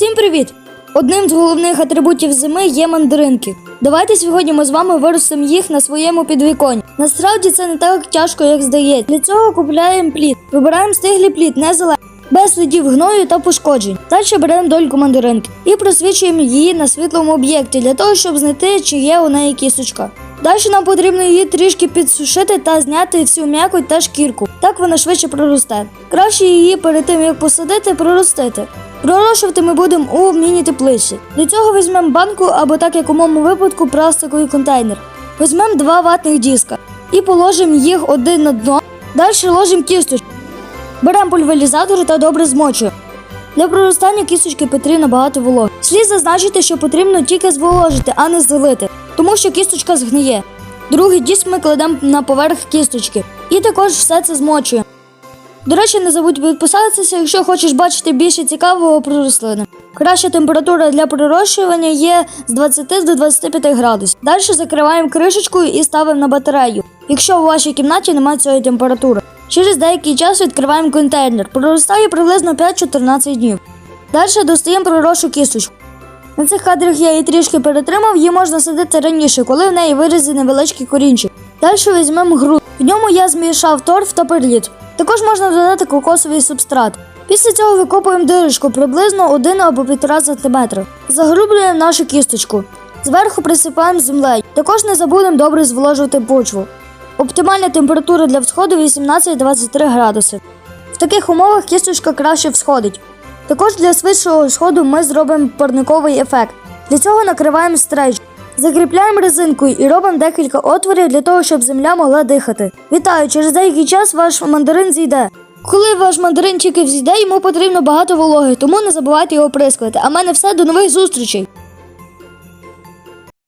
Всім привіт! Одним з головних атрибутів зими є мандаринки. Давайте сьогодні ми з вами виростимо їх на своєму підвіконні. Насправді це не так тяжко, як здається. Для цього купляємо плід. Вибираємо стиглий плід, не зелений, без слідів гною та пошкоджень. Далі беремо дольку мандаринки і просвічуємо її на світлому об'єкті для того, щоб знайти, чи є у неї кісточка. Далі нам потрібно її трішки підсушити та зняти всю м'якоть та шкірку. Так вона швидше проросте. Краще її перед тим як посадити, проростити. Пророщувати ми будемо у міні-теплиці. Для цього візьмемо банку або так як у моєму випадку пластиковий контейнер. Візьмемо два ватних диска і положимо їх один на дно. Далі ложимо кісточку. Беремо пульверізатор та добре змочуємо. Для проростання кісточки потрібно багато вологи. Слід зазначити, що потрібно тільки зволожити, а не залити, тому що кісточка згниє. Другий диск ми кладемо на поверх кісточки і також все це змочуємо. До речі, не забудь підписатися, якщо хочеш бачити більше цікавого про рослини. Краща температура для пророщування є з 20 до 25 градусів. Далі закриваємо кришечкою і ставимо на батарею, якщо у вашій кімнаті немає цієї температури. Через деякий час відкриваємо контейнер. Проростає приблизно 5-14 днів. Далі достаємо пророшу кісточку. На цих кадрах я її трішки перетримав, її можна садити раніше, коли в неї вирізе невеличкий корінчик. Далі візьмемо груд. В ньому я змішав торф та перліт. Також можна додати кокосовий субстрат. Після цього викопуємо дирочку приблизно 1 або 1,5 см. Заглублюємо нашу кісточку. Зверху присипаємо землею. Також не забудемо добре зволожувати почву. Оптимальна температура для всходу 18-23 градуси. В таких умовах кісточка краще всходить. Також для швидшого сходу ми зробимо парниковий ефект. Для цього накриваємо стрейч. Закріпляємо резинкою і робимо декілька отворів для того, щоб земля могла дихати. Вітаю! Через деякий час ваш мандарин зійде. Коли ваш мандарин зійде, йому потрібно багато вологи, тому не забувайте його прискувати. А в мене все до нових зустрічей!